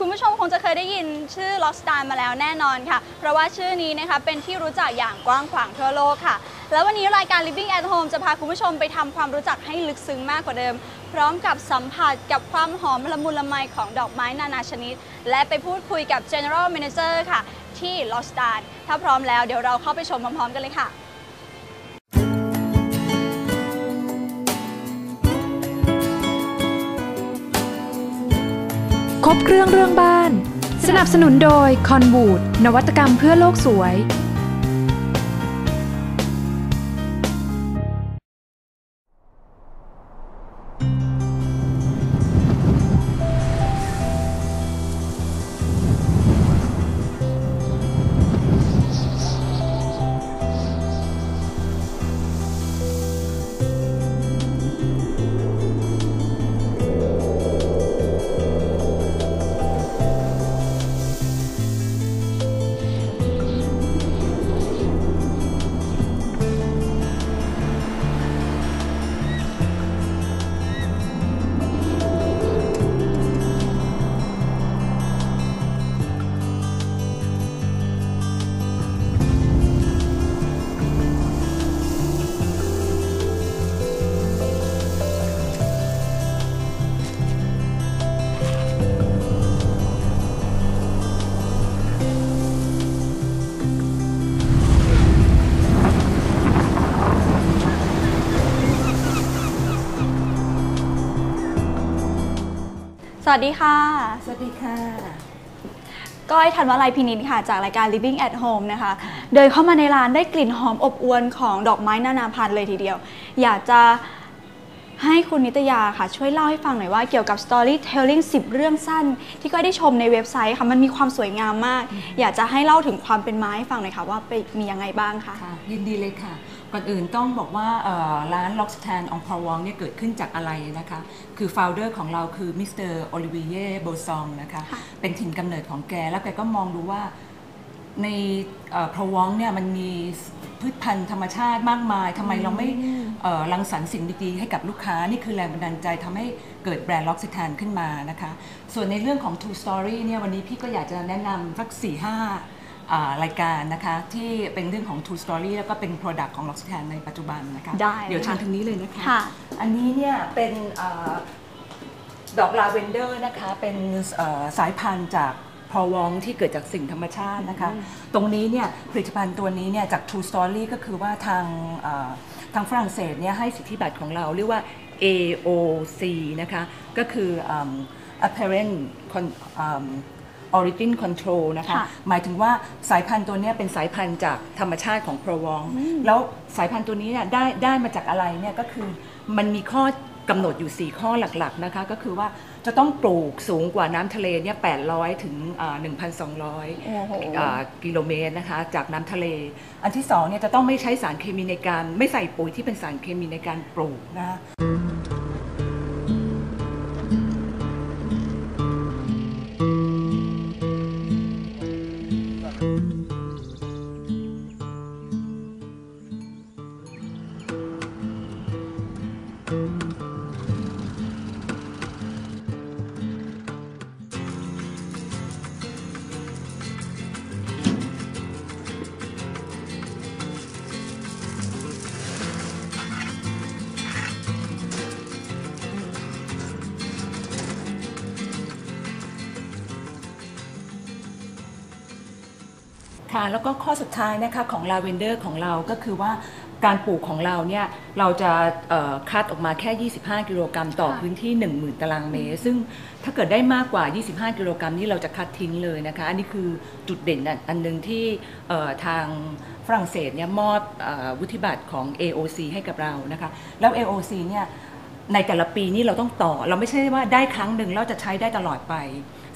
คุณผู้ชมคงจะเคยได้ยินชื่อ Lockstar มาแล้วแน่นอนค่ะ เพราะว่าชื่อนี้นะคะเป็นที่รู้จักอย่างกว้างขวางทั่วโลกค่ะ แล้ววันนี้รายการ Living at Home จะพาคุณผู้ชมไปทำความรู้จักให้ลึกซึ้งมากกว่าเดิม พร้อมกับสัมผัสกับความหอมละมุนละไมของดอกไม้นานาชนิด และไปพูดคุยกับ General Manager ค่ะ ที่ Lockstar ถ้าพร้อมแล้วเดี๋ยวเราเข้าไปชมพร้อมๆกันเลยค่ะ ครบเครื่องเรื่องบ้าน สนับสนุนโดยคอนบูดนวัตกรรมเพื่อโลกสวย สวัสดีค่ะ สวัสดีค่ะ ก้อยธันวาลัยพินิจค่ะ จากรายการ Living at Home นะคะ เดินเข้ามาในร้านได้กลิ่นหอมอบอวลของดอกไม้นานาพันธุ์เลยทีเดียว อยากจะให้คุณนิตยาค่ะ ช่วยเล่าให้ฟังหน่อยว่าเกี่ยวกับ storytelling 10 เรื่องสั้น ที่ก้อยได้ชมในเว็บไซต์ค่ะ มันมีความสวยงามมาก อยากจะให้เล่าถึงความเป็นมาให้ฟังหน่อยค่ะว่าไปมียังไงบ้างคะค่ะยินดีเลยค่ะ ก่อนอื่นต้องบอกว่าเอ่อร้าน l o x t a n on p a w o n g เนี่ยเกิดขึ้นจากอะไรนะคะ คือฟ o u เดอร์ของเราคือมิสเตอร์โอลิเวียโบซองนะคะค่ะเป็นถิ่นกำเนิดของแก แล้วแกก็มองดูว่าในพาวองเนี่ยมันมีพืชพันธุ์ธรรมชาติมากมายทำไมเราไม่เอ่อรังสรรค์สิ่งดีๆให้กับลูกค้า นี่คือแรงบันดาลใจทำให้เกิดแบรนด์ล็อกซิทานขึ้นมานะคะ ส่วนในเรื่องของ Two Story เนี่ยวันนี้พี่ก็อยากจะแนะนำสัก4 5อ่า รายการนะคะ ที่เป็นเรื่องของ Two Story แล้วก็เป็น Product ของ l o x i t a n ในปัจจุบันนะคะ ได้เดี๋ยวเชิญค่ะทางนี้เลยนะคะ ค่ะ อันนี้เนี่ยเป็นเอ่อดอกลาเวนเดอร์นะคะ เป็นเอ่อสายพันธุ์จากพอวองที่เกิดจากสิ่งธรรมชาตินะคะ ตรงนี้เนี่ยผลิตภัณฑ์ตัวนี้เนี่ยจาก True Story ก็คือว่าทางเอ่อทางฝรั่งเศสเนี่ยให้สิทธิบัตรของเราเรียกว่า AOC นะคะ ก็คืออืม apparent Con- อืม origin control นะคะ ค่ะหมายถึงว่าสายพันธุ์ตัวเนี้ยเป็นสายพันธุ์จากธรรมชาติของโปรวองแล้วสายพันธุ์ตัวนี้เนี่ยได้ได้มาจากอะไรเนี่ยก็คือมันมีข้อกำหนดอยู่ 4 ข้อหลักๆนะคะ ก็คือว่าจะต้องปลูกสูงกว่าน้ำทะเลเนี่ย800 ถึงอ่าโอ้โห1,200อ่ากิโลเมตรนะคะจากน้ำทะเล อันที่2เนี่ยจะต้องไม่ใช้สารเคมีในการ ไม่ใส่ปุ๋ยที่เป็นสารเคมีในการปลูกนะคะ ค่ะแล้วก็ข้อสุดท้ายนะคะของลาเวนเดอร์ของเราก็คือว่าการปลูกของเราเนี่ยเราจะเอ่อคัดออกมาแค่ 25 กิโลกรัมต่อค่ะพื้นที่ 10,000 ตารางเมตร ซึ่งถ้าเกิดได้มากกว่า 25 กิโลกรัมนี่เราจะคัดทิ้งเลยนะคะ อันนี้คือจุดเด่นอันอันหนึ่งที่เอ่อทางฝรั่งเศสเนี่ยมอบเออวุฒิบัตรของ AOC ให้กับเรานะคะ แล้ว AOC เนี่ยในแต่ละปีนี่เราต้องต่อ เราไม่ใช่ว่าได้ครั้งหนึ่งเราจะใช้ได้ตลอดไป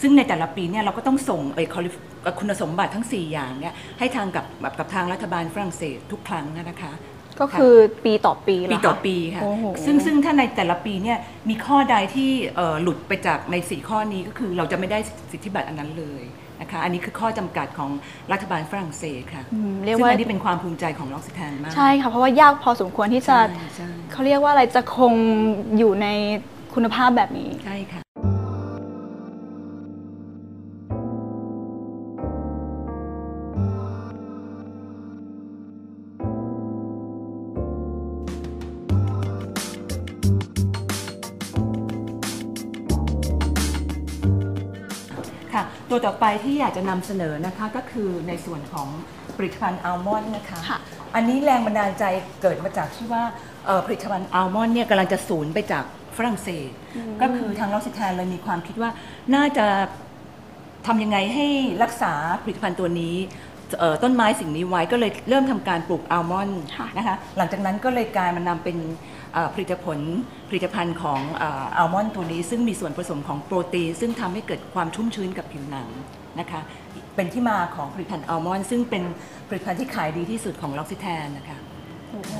ซึ่งในแต่ละปีเนี่ยเราก็ต้องส่งเอ่อ qualif- เอ่อคุณสมบัติทั้ง 4 อย่างเนี่ยให้ทางกับแบบกับทางรัฐบาลฝรั่งเศสทุกครั้งนะคะก็คือปีต่อปีเหรปีอคะต่อปีค่ะโอ้โหซึ่งซึ่งถ้าในแต่ละปีเนี่ยมีข้อใดที่เอ่อหลุดไปจากใน 4 ข้อนี้ก็คือเราจะไม่ได้สิทธิบัตรอันนั้นเลยนะคะอันนี้คือข้อจำกัดของรัฐบาลฝรั่งเศสค่ะอืมเรียกซึ่งว่าอันนี้เป็นความภูมิใจของล็อกซิแทนมากใช่ค่ะเพราะว่ายากพอสมควรที่จะใช่ใช่เขาเรียกว่าอะไรจะคงอยู่ในคุณภาพแบบนี้ใช่ค่ะ ตัวต่อไปที่อยากจะนำเสนอนะคะก็คือในส่วนของผลิตภัณฑ์อัลมอนด์นะคะ ค่ะ อันนี้แรงบันดาลใจเกิดมาจากที่ว่าเอ่อผลิตภัณฑ์อัลมอนด์เนี่ยกำลังจะสูญไปจากฝรั่งเศส ก็คือทางลอสซิแทนเลยมีความคิดว่าน่าจะทำยังไงให้รักษาผลิตภัณฑ์ตัวนี้เอ่อต้นไม้สิ่งนี้ไว้ก็เลยเริ่มทำการปลูกอัลมอนด์ค่ะ นะคะหลังจากนั้นก็เลยกลายมานำเป็นเอ่อ ผลิตผลผลิตภัณฑ์ของอัลมอนด์ตัวนี้ ซึ่งมีส่วนผสมของโปรตีนซึ่งทำให้เกิดความชุ่มชื้นกับผิวหนังนะคะเป็นที่มาของผลิตภัณฑ์อัลมอนด์ซึ่งเป็นผลิตภัณฑ์ที่ขายดีที่สุดของล็อกซิแทนนะคะโอ้โห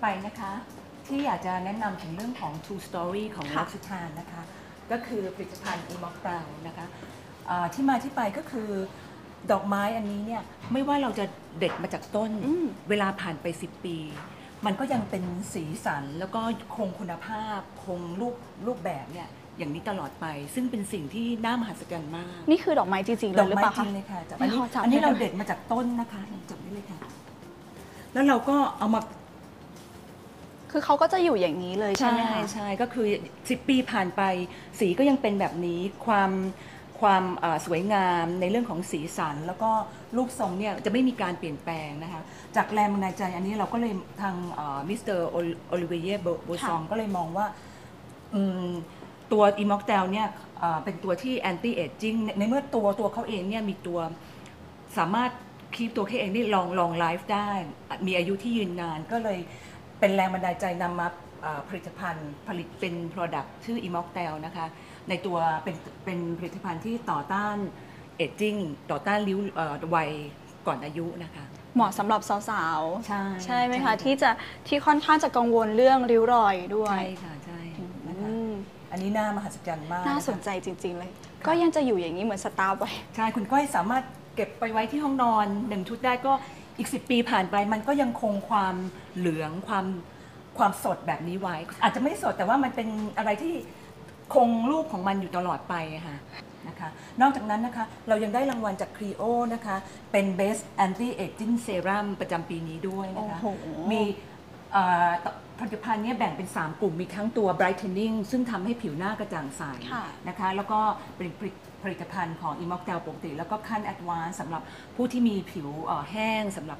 ไปนะคะ ที่อยากจะแนะนำถึงเรื่องของ True Story ของค่ะล็อกซิทานนะคะ ก็คือผลิตภัณฑ์ e m o c b r o w n นะคะอ่าที่มาที่ไปก็คือดอกไม้อันนี้เนี่ยไม่ว่าเราจะเด็ดมาจากต้น อืม เวลาผ่านไป 10 ปี มันก็ยังเป็นสีสันแล้วก็คงคุณภาพคงรูปรูปแบบเนี่ยอย่างนี้ตลอดไป ซึ่งเป็นสิ่งที่น่ามหัศจรรย์มาก นี่คือดอกไม้จริงๆเลดอยกหรือไม้เปล่าจคะ ริงเลยค่ะจับอันนี้ไม่ขอจับอันนี้ได้เราไหม เด็ดมาจากต้นนะคะจับได้เลยค่ะ แล้วเราก็เอามา คือเขาก็จะอยู่อย่างนี้เลยใช่ไหมคะ ใช่ก็คือ 10 ปีผ่านไป สีก็ยังเป็นแบบนี้ความความเอ่อสวยงามในเรื่องของสีสัน แล้วก็รูปทรงเนี่ยจะไม่มีการเปลี่ยนแปลงนะคะจากแรงบันดาลใจอันนี้เราก็เลยทางมิสเตอร์โอลิเวียโบซองก็เลยมองว่าอืมตัวอีม็อกเตลเนี่ยเอ่อเป็นตัวที่แอนตี้เอจจิ้งในเมื่อตัวตัวเขาเองเนี่ยมีตัวสามารถคีบตัวเขาเองนี่ลองลองไลฟ์ได้ มีอายุที่ยืนนานก็เลย เป็นแรงบันดาลใจนำมาเอ่อผลิตภัณฑ์ผลิตเป็น Product ชื่อ e m o c t e l นะคะ ในตัวเป็นเป็นผลิตภัณฑ์ที่ต่อต้านเอจจิ้งต่อต้านริ้วเอ่อวัยก่อนอายุนะคะ เหมาะสำหรับสาวใช่ๆใช่ไหมใช่คะค่ะที่จะที่ค่อนข้างจะกังวลเรื่องริ้วรอยด้วย ใช่ค่ะ ใช่นะคะอืมอันนี้น่ามหัศจรรย์มาก น่าะคะสนใจจริง ๆ เลย ก็ยังจะอยู่อย่างนี้เหมือนสตาร์ไว้ ใช่ คุณก้อยสามารถเก็บไปไว้ที่ห้องนอนหนึ่งชุดได้ก็ อีก 10 ปีผ่านไปมันก็ยังคงความเหลืองความความสดแบบนี้ไว้ อาจจะไม่สดแต่ว่ามันเป็นอะไรที่คงรูปของมันอยู่ตลอดไปอะค่ะนะคะนอกจากนั้นนะคะเรายังได้รางวัลจากครีโอนะคะเป็น Best Anti Aging Serum ประจำปีนี้ด้วยนะคะโอ้โหมีเอ่อผลิตภัณฑ์เนี้แบ่งเป็น 3 กลุ่มมีทั้งตัว brightening ซึ่งทำให้ผิวหน้ากระจ่างใสค่ะนะคะแล้วก็เป็น ผลิตผลิตภัณฑ์ของ e m o c t e l ปกติ แล้วก็ขั้น Advance สำหรับผู้ที่มีผิวเอ่อแห้งสำหรับ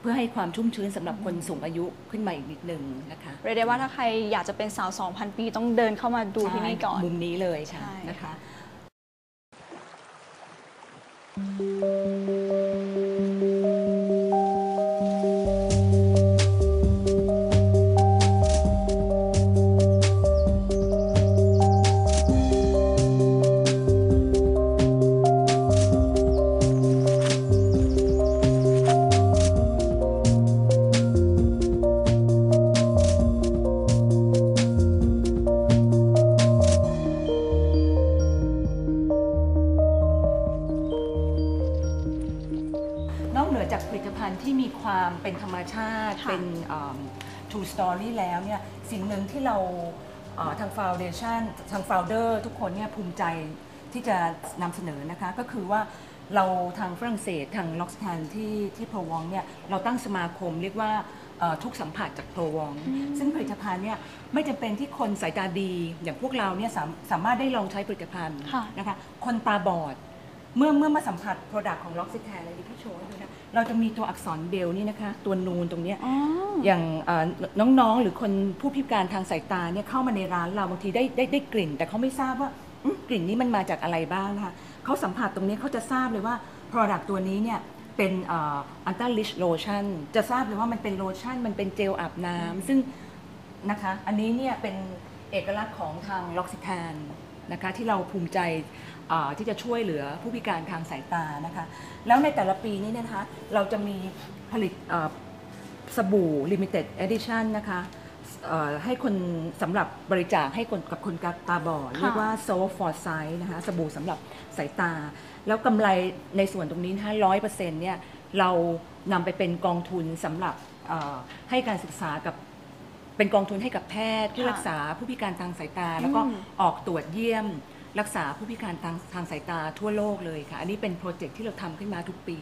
เพื่อให้ความชุ่มชื้นสำหรับคนสูงอายุขึ้นมาอีกนิดนึงนะคะเรียกได้ว่าถ้าใครอยากจะเป็นสาว 2,000 ปีต้องเดินเข้ามาดูที่นี่ก่อนใช่มุมนี้เลยค่ะใช่ นะคะ True Story แล้วเนี่ยสิ่งหนึ่งที่เราเอ่อทาง Foundation ทาง Founder ทุกคนเนี่ยภูมิใจที่จะนำเสนอนะคะ ก็คือว่าเราทางฝรั่งเศสทางล็อกส t นที่ที่โพรวองเนี่ยเราตั้งสมาคมเรียกว่าเอ่อทุกสัมผัสจากโพรวอง ซึ่งผลิตภัณฑ์เนี่ยไม่จำเป็นที่คนสายตาดีอย่างพวกเราเนี่ยสามสามารถได้ลองใช้ผลิตภัณฑ์ค่ะ นะคะคนตาบอด เมื่อเมื่อมาสัมผัส Product ของ l o x i t a n เลยที่พี่โชว์ให้ดูนะเราจะมีตัวอักษรเบลนี่นะคะ ตัวนูนตรงเนี้ยอ๋อ อย่างเอ่อน้องๆ หรือคนผู้พิการทางสายตาเนี่ยเข้ามาในร้านเราบางทีได้ได้ได้กลิ่น แต่เขาไม่ทราบว่าอืมกลิ่นนี้มันมาจากอะไรบ้างนะคะเขาสัมผัสตรงนี้เขาจะทราบเลยว่า Product ตัวนี้เนี่ยเป็นอันต้าลิชโลชั่นจะทราบเลยว่ามันเป็นโลชั่นมันเป็นเจลอาบน้ำซึ่ง นะคะ อันนี้เนี่ยเป็นเอกลักษณ์ของทางล็อกซิแทนนะคะที่เราภูมิใจเอ่อ ที่จะช่วยเหลือผู้พิการทางสายตานะคะ แล้วในแต่ละปีนี้เนยนะคะเราจะมีผลิตเอ่อสบู่ Limited Edition นะคะเอ่อให้คนสำหรับบริจาคให้คนกับคนตาบอดค่ะเรียกว่า So for Sight นะคะสบู่สำหรับสายตา แล้วกำไรในส่วนตรงนี้นะคะร้อยเปอร์เซ็นต์เนี่ยเรานำไปเป็นกองทุนสำหรับเอ่อให้การศึกษากับเป็นกองทุนให้กับแพทย์ผู้ค่ะรักษาผู้พิการทางสายตา แล้วก็อืมออกตรวจเยี่ยม รักษาผู้พิการทางทางสายตาทั่วโลกเลยค่ะ อันนี้เป็นโปรเจกต์ที่เราทำขึ้นมาทุกปี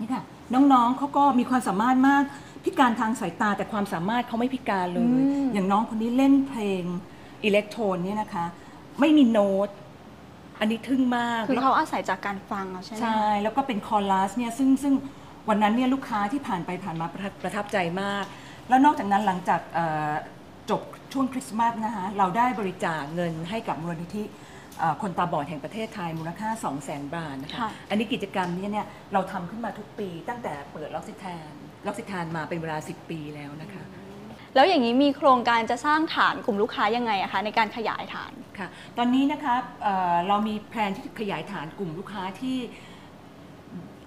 นี่ค่ะ น้องๆเขาก็มีความสามารถมากพิการทางสายตาแต่ความสามารถเขาไม่พิการเลย อืม อย่างน้องคนนี้เล่นเพลงอิเล็กโทรนเนี่ยนะคะ ไม่มีโน้ต อันนี้ทึ่งมาก คือแล้วเขาอาศัยจากการฟังเอาใช่ไหมคะ ใช่ แล้วก็เป็นคอรัสเนี่ยซึ่งซึ่งวันนั้นเนี่ยลูกค้าที่ผ่านไปผ่านมาประทับประทับใจมาก แล้วนอกจากนั้นหลังจากเอ่อ จบช่วงคริสต์มาสนะคะเราได้บริจาคเงินให้กับมูลนิธิเอ่อคนตาบอดแห่งประเทศไทยมูลค่า 2 0 0 0 0 0 บาทนะคะ ค่ะ อันนี้กิจกรรมเนี้เนี่ยเราทำขึ้นมาทุกปีตั้งแต่เปิดล็อกซิแทนล็อกซิแทนมาเป็นเวลา 10 ปีแล้วนะคะ แล้วอย่างนี้มีโครงการจะสร้างฐานกลุ่มลูกค้ายังไงอะคะในการขยายฐาน ค่ะตอนนี้นะคะเอ่อเรามีแผนที่ขยายฐานกลุ่มลูกค้าที่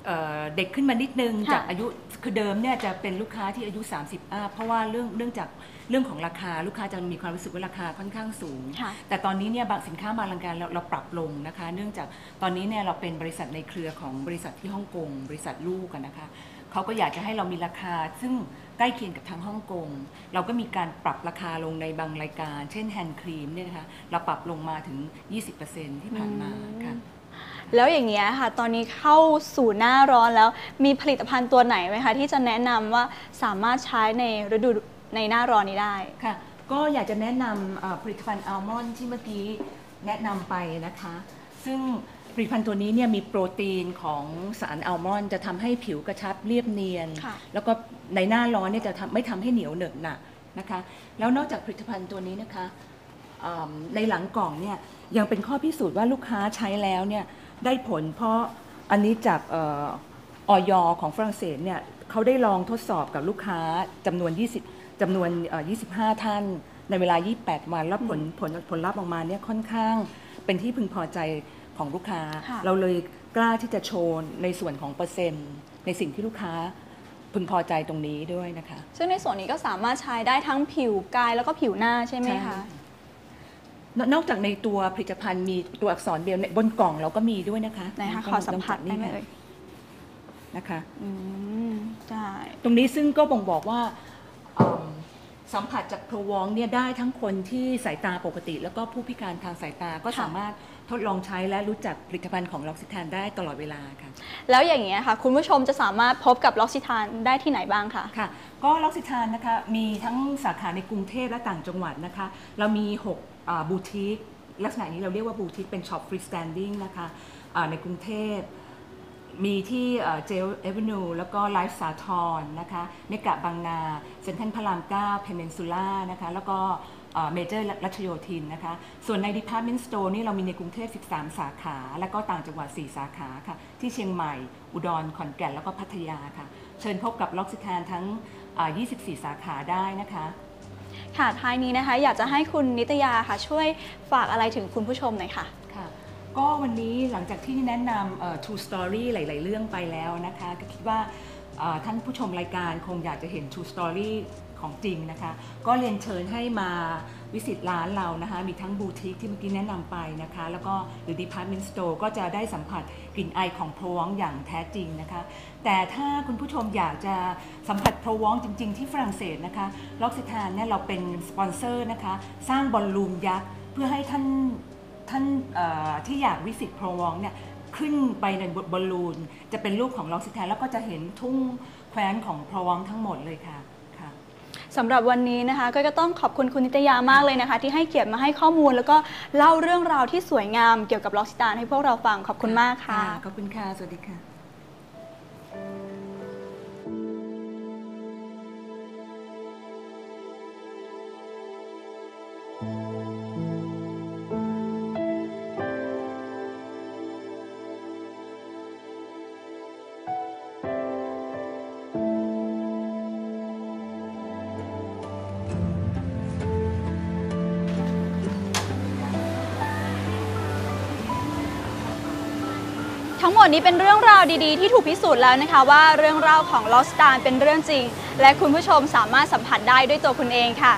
เอ่อเด็กขึ้นมานิดนึงค่ะจากอายุคือเดิมเนี่ยจะเป็นลูกค้าที่อายุ 30อัพเพราะว่าเรื่องเรื่องจาก เรื่องของราคาลูกค้าจะมีความรู้สึกว่าราคาค่อนข้างสูงค่ะแต่ตอนนี้เนี่ยบางสินค้าบางรายการเราเราปรับลงนะคะ เนื่องจากตอนนี้เนี่ยเราเป็นบริษัทในเครือของบริษัทที่ฮ่องกงบริษัทลูกกันนะคะเขาก็อยากจะให้เรามีราคา ซึ่งใกล้เคียงกับทางฮ่องกงเราก็มีการปรับราคาลงในบางรายการ เช่นแฮนด์ครีมเนี่ยนะคะเราปรับลงมาถึง 20%ที่ผ่านมาค่ะแล้วอย่างเงี้ยค่ะ ตอนนี้เข้าสู่หน้าร้อนแล้วมีผลิตภัณฑ์ตัวไหนไหมคะ ที่จะแนะนำว่าสามารถใช้ในฤดู ในหน้าร้อนนี้ได้ ค่ะ ก็อยากจะแนะนำเอ่อผลิตภัณฑ์อัลมอนด์ที่เมื่อกี้แนะนำไปนะคะ ซึ่งผลิตภัณฑ์ตัวนี้เนี่ยมีโปรตีนของสารอัลมอนด์จะทำให้ผิวกระชับเรียบเนียน ค่ะ แล้วก็ในหน้าร้อนเนี่ยจะทำไม่ทำให้เหนียวเหนอะหนะนะคะ แล้วนอกจากผลิตภัณฑ์ตัวนี้นะคะอืมในหลังกล่องเนี่ยยังเป็นข้อพิสูจน์ว่าลูกค้าใช้แล้วเนี่ยได้ผลเพราะอันนี้จากเอออยของฝรั่งเศสเนี่ยเขาได้ลองทดสอบกับลูกค้าจำนวน 20 จำนวนเอ่อ25 ท่าน ในเวลา 28 วันแล้วผลผลผลลัพธ์ออกมาเนี่ยค่อนข้างเป็นที่พึงพอใจของลูกค้า ค่ะเราเลยกล้าที่จะโชว์ในส่วนของเปอร์เซ็นต์ ในสิ่งที่ลูกค้าพึงพอใจตรงนี้ด้วยนะคะ ซึ่งในส่วนนี้ก็สามารถใช้ได้ทั้งผิวกายแล้วก็ผิวหน้าใช่ไหมใช่ คะ นนอกจากในตัวผลิตภัณฑ์มีตัวอักษรเบลในบนกล่องเราก็มีด้วยนะคะไหนคะลงขอสัมผัสลงได้ไหมค่ะเอ่ยนะคะ อืมได้ ตรงนี้ซึ่งก็บ่งบอกว่าอืม สัมผัสจากโพรวองเนี่ยได้ทั้งคนที่สายตาปกติ แล้วก็ผู้พิการทางสายตาก็สามารถทดลองใช้และรู้จักผลิตภัณฑ์ของล็อกซิแทนได้ตลอดเวลาค่ะ แล้วอย่างเงี้ยค่ะ คุณผู้ชมจะสามารถพบกับล็อกซิทานได้ที่ไหนบ้างคะค่ะ ก็ล็อกซิทานนะคะมีทั้งสาขาในกรุงเทพและต่างจังหวัดนะคะ เรามี6บูติกลักษณะนี้เราเรียกว่าบูติกเป็นช็อปฟรีสแตนดิ้งนะคะอ่าในกรุงเทพ มีที่เจลเอเวนิวแล้วก็ไลฟ์สาทรนะคะเมกะบางนาเซ็นทรัลพระราม9เพน n นซูล่านะคะแล้วก็เมเจอร์รัชโยธินนะคะ ส่วนใน Department Store นี่เรามีในกรุงเทพ 13 สาขา แล้วก็ต่างจังหวัด 4 สาขาค่ะ ที่เชียงใหม่ อุดร ขอนแก่น แล้วก็พัทยาค่ะ เชิญพบกับล็อกซิแคนทั้ง 24 สาขาได้นะคะ ค่ะ ท้ายนี้นะคะ อยากจะให้คุณนิตยาค่ะ ช่วยฝากอะไรถึงคุณผู้ชมหน่อยค่ะ ก็วันนี้หลังจากที่แนะนำ True Story หลาย ๆ เรื่องไปแล้วนะคะ ก็คิดว่าท่านผู้ชมรายการคงอยากจะเห็น True Story ของจริงนะคะ ก็เรียนเชิญให้มาวิสิตร้านเรานะคะ มีทั้งบูติกที่เมื่อกี้แนะนำไปนะคะ แล้วก็หรือ Department Store ก็จะได้สัมผัสกลิ่นไอของพรวองอย่างแท้จริงนะคะ แต่ถ้าคุณผู้ชมอยากจะสัมผัสพรวองจริง ๆ ที่ฝรั่งเศสนะคะล็อกซิทานเนี่ยเราเป็นสปอนเซอร์นะคะ สร้างบอลลูนยักษ์เพื่อให้ท่าน ท่านเอ่อที่อยากวิสิตโพรวองเนี่ยขึ้นไปในบอลลูน จะเป็นรูปของล็อกซิแทนแล้วก็จะเห็นทุ่งแคว้นของโพรวองทั้งหมดเลยค่ะค่ะสำหรับวันนี้นะคะก็ก็ต้องขอบคุณคุณนิตยามากเลยนะคะ ที่ให้เกียรติมาให้ข้อมูล แล้วก็เล่าเรื่องราวที่สวยงามเกี่ยวกับล็อกซิตานให้พวกเราฟังขอบคุณมากค่ะขอบคุณค่ะสวัสดีค่ะ ทั้งหมดนี้เป็นเรื่องราวดีๆ ที่ถูกพิสูจน์แล้วนะคะว่าเรื่องราวของลอสตานเป็นเรื่องจริง และคุณผู้ชมสามารถสัมผัสได้ด้วยตัวคุณเองค่ะ